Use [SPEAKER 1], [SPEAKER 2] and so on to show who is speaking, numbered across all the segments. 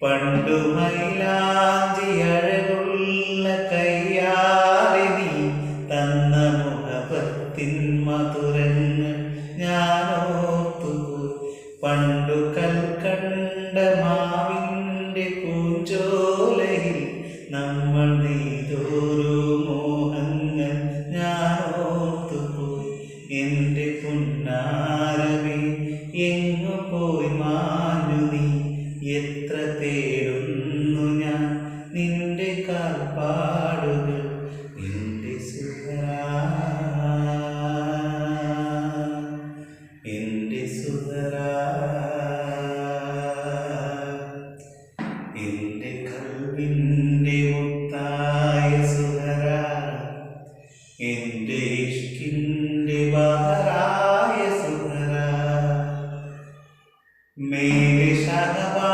[SPEAKER 1] പണ്ടു മൈലാഞ്ചി അഴകുള്ള കയ്യാലെ നീ തന്ന മുഖപത്തിൻ മധുരങ്ങൾ ഞാനോത്തു പണ്ടു കൽക്കണ്ട മാവിന്റെ പൂഞ്ചോലയിൽ നമ്മൾ നീതോരോ മോഹങ്ങൾ ഞാനോർത്തുപോയി എന്റെ പുന്നാരവി എങ്ങു പോയി നീ എത്ര തേടുന്നു ഞാൻ? നിന്റെ കാൽപ്പാടുകൾ എന്റെ സുഹരാ എന്റെ എന്റെ കൽവിന്റെ മുത്തായ സുഹറ എന്റെ ഇഷ്കിന്റെ ബഹറായ സുഹറ മേലെ ശഹവാനിലാവിന്റെ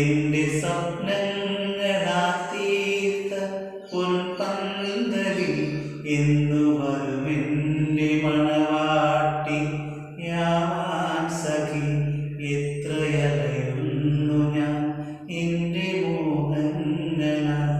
[SPEAKER 1] എന്റെ സ്വപ്നങ്ങളാത്തീർത്ത പുൽപന്തലിൽ എന്നു വരുമെന്റെ മണവാട്ടി. ഞാൻ സഖി എത്രയറിയുന്നു ഞാൻ? എന്റെ മോഹങ്ങളാൽ